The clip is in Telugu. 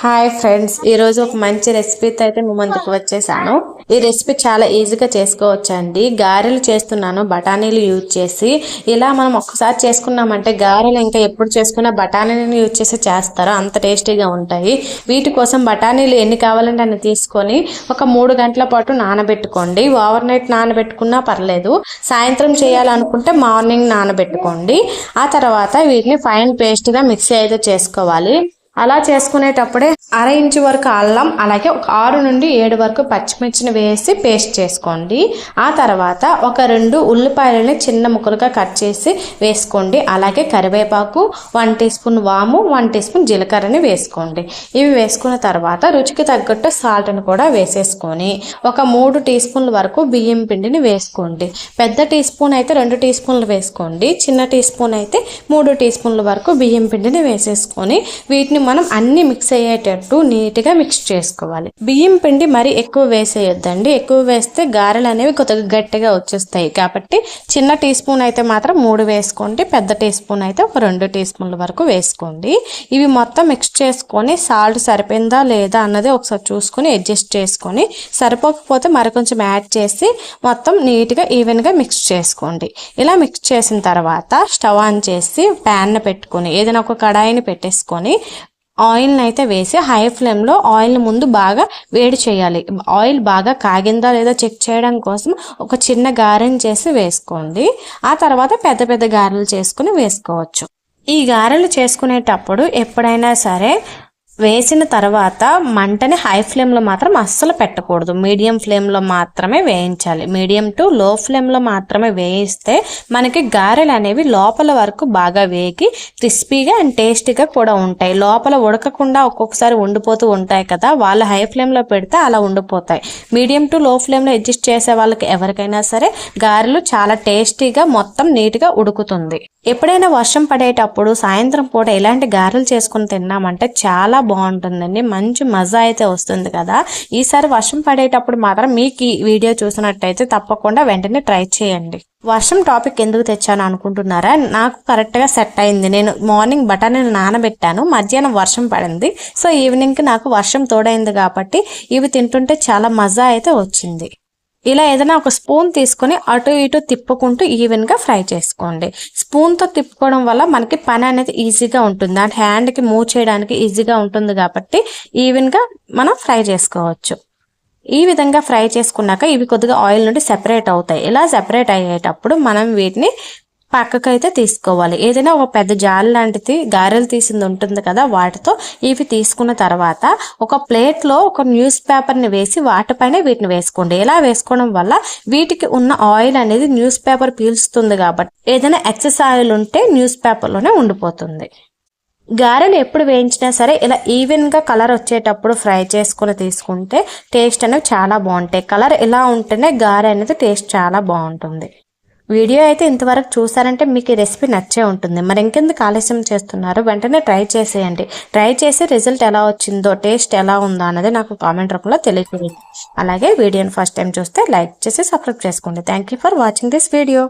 హాయ్ ఫ్రెండ్స్ ఈ రోజు ఒక మంచి రెసిపీతో అయితే మీ ముందుకు వచ్చేసాను. ఈ రెసిపీ చాలా ఈజీగా చేసుకోవచ్చండి. గారెలు చేస్తున్నాను బఠానీలు యూజ్ చేసి. ఇలా మనం ఒక్కసారి చేసుకున్నామంటే గారెలు ఇంకా ఎప్పుడు చేసుకున్నా బఠానీలను యూజ్ చేసి చేస్తారు అంత టేస్టీగా ఉంటాయి. వీటి కోసం బఠానీలు ఎన్ని కావాలంటే అన్ని తీసుకొని ఒక మూడు గంటల పాటు నానబెట్టుకోండి. ఓవర్ నైట్ నానబెట్టుకున్నా పర్లేదు. సాయంత్రం చేయాలనుకుంటే మార్నింగ్ నానబెట్టుకోండి. ఆ తర్వాత వీటిని ఫైన్ పేస్ట్గా మిక్సీ అయితే చేసుకోవాలి. అలా చేసుకునేటప్పుడే అర ఇంచు వరకు అల్లం అలాగే ఒక ఆరు నుండి ఏడు వరకు పచ్చిమిర్చిని వేసి పేస్ట్ చేసుకోండి. ఆ తర్వాత ఒక రెండు ఉల్లిపాయలని చిన్న ముక్కలుగా కట్ చేసి వేసుకోండి. అలాగే కరివేపాకు వన్ టీ స్పూన్ వాము వన్ టీ స్పూన్ జీలకర్రని వేసుకోండి. ఇవి వేసుకున్న తర్వాత రుచికి తగ్గట్టు సాల్ట్ని కూడా వేసేసుకొని ఒక మూడు టీ స్పూన్ల వరకు బియ్యం పిండిని వేసుకోండి. పెద్ద టీ స్పూన్ అయితే రెండు టీ స్పూన్లు వేసుకోండి. చిన్న టీ స్పూన్ అయితే మూడు టీ స్పూన్ల వరకు బియ్యం పిండిని వేసేసుకొని వీటిని మనం అన్ని మిక్స్ అయ్యేటట్టు నీట్గా మిక్స్ చేసుకోవాలి. బియ్యం పిండి మరి ఎక్కువ వేసేయొద్దండి. ఎక్కువ వేస్తే గారెలు అనేవి కొద్దిగా గట్టిగా వచ్చేస్తాయి. కాబట్టి చిన్న టీ స్పూన్ అయితే మాత్రం మూడు వేసుకోండి. పెద్ద టీ స్పూన్ అయితే ఒక రెండు టీ స్పూన్ల వరకు వేసుకోండి. ఇవి మొత్తం మిక్స్ చేసుకొని సాల్ట్ సరిపోయిందా లేదా అన్నది ఒకసారి చూసుకొని అడ్జస్ట్ చేసుకొని సరిపోకపోతే మరికొంచెం యాడ్ చేసి మొత్తం నీట్గా ఈవెన్గా మిక్స్ చేసుకోండి. ఇలా మిక్స్ చేసిన తర్వాత స్టవ్ ఆన్ చేసి ప్యాన్ పెట్టుకొని ఏదైనా ఒక కడాయిని పెట్టేసుకొని ఆయిల్ని అయితే వేసి హై ఫ్లేమ్లో ఆయిల్ని ముందు బాగా వేడి చేయాలి. ఆయిల్ బాగా కాగిందా లేదా చెక్ చేయడం కోసం ఒక చిన్న గారెని చేసి వేసుకోండి. ఆ తర్వాత పెద్ద పెద్ద గారెలు చేసుకుని వేసుకోవచ్చు. ఈ గారెలు చేసుకునేటప్పుడు ఎప్పుడైనా సరే వేసిన తర్వాత మంటని హై ఫ్లేమ్లో మాత్రం అస్సలు పెట్టకూడదు. మీడియం ఫ్లేమ్లో మాత్రమే వేయించాలి. మీడియం టు లో ఫ్లేమ్లో మాత్రమే వేయిస్తే మనకి గారెలు అనేవి లోపల వరకు బాగా వేగి క్రిస్పీగా అండ్ టేస్టీగా కూడా ఉంటాయి. లోపల ఉడకకుండా ఒక్కొక్కసారి ఉండిపోతూ ఉంటాయి కదా వాళ్ళు హై ఫ్లేమ్లో పెడితే అలా ఉండిపోతాయి. మీడియం టు లో ఫ్లేమ్లో అడ్జస్ట్ చేసే వాళ్ళకి ఎవరికైనా సరే గారెలు చాలా టేస్టీగా మొత్తం నీట్గా ఉడుకుతుంది. ఎప్పుడైనా వర్షం పడేటప్పుడు సాయంత్రం పూట ఇలాంటి గారెలు చేసుకుని తిన్నామంటే చాలా బాగుంటుందండి. మంచి మజా అయితే వస్తుంది కదా. ఈసారి వర్షం పడేటప్పుడు మాత్రం మీకు ఈ వీడియో చూసినట్టయితే తప్పకుండా వెంటనే ట్రై చేయండి. వర్షం టాపిక్ ఎందుకు తెచ్చాను అనుకుంటున్నారా? నాకు కరెక్ట్గా సెట్ అయింది. నేను మార్నింగ్ బఠానీలు నానబెట్టాను. మధ్యాహ్నం వర్షం పడింది. సో ఈవినింగ్కి నాకు వర్షం తోడైంది కాబట్టి ఇవి తింటుంటే చాలా మజా అయితే వచ్చింది. ఇలా ఏదైనా ఒక స్పూన్ తీసుకొని అటు ఇటు తిప్పుకుంటూ ఈవెన్గా ఫ్రై చేసుకోండి. స్పూన్తో తిప్పుకోవడం వల్ల మనకి పని అనేది ఈజీగా ఉంటుంది. అంటే హ్యాండ్కి మూవ్ చేయడానికి ఈజీగా ఉంటుంది కాబట్టి ఈవెన్గా మనం ఫ్రై చేసుకోవచ్చు. ఈ విధంగా ఫ్రై చేసుకున్నాక ఇవి కొద్దిగా ఆయిల్ నుండి సెపరేట్ అవుతాయి. ఇలా సెపరేట్ అయ్యేటప్పుడు మనం వీటిని పక్కకైతే తీసుకోవాలి. ఏదైనా ఒక పెద్ద జాల్ లాంటిది గారెలు తీసింది ఉంటుంది కదా వాటితో ఇవి తీసుకున్న తర్వాత ఒక ప్లేట్లో ఒక న్యూస్ పేపర్ని వేసి వాటిపైన వీటిని వేసుకోండి. ఇలా వేసుకోవడం వల్ల వీటికి ఉన్న ఆయిల్ అనేది న్యూస్ పేపర్ పీల్చుతుంది కాబట్టి ఏదైనా ఎక్సెస్ ఆయిల్ ఉంటే న్యూస్ పేపర్లోనే ఉండిపోతుంది. గారెలు ఎప్పుడు వేయించినా సరే ఇలా ఈవెన్గా కలర్ వచ్చేటప్పుడు ఫ్రై చేసుకుని తీసుకుంటే టేస్ట్ అనేవి చాలా బాగుంటాయి. కలర్ ఇలా ఉంటేనే గారె అనేది టేస్ట్ చాలా బాగుంటుంది. వీడియో అయితే ఇంతవరకు చూసారంటే మీకు ఈ రెసిపీ నచ్చే ఉంటుంది. మరి ఇంకెందుకు ఆలస్యం చేస్తున్నారు? వెంటనే ట్రై చేసేయండి. ట్రై చేసి రిజల్ట్ ఎలా వచ్చిందో టేస్ట్ ఎలా ఉందో అన్నది నాకు కామెంట్ రూపంలో తెలియజేయండి అలాగే వీడియోని ఫస్ట్ టైం చూస్తే లైక్ చేసి సబ్స్క్రైబ్ చేసుకోండి. Thank you for watching this video.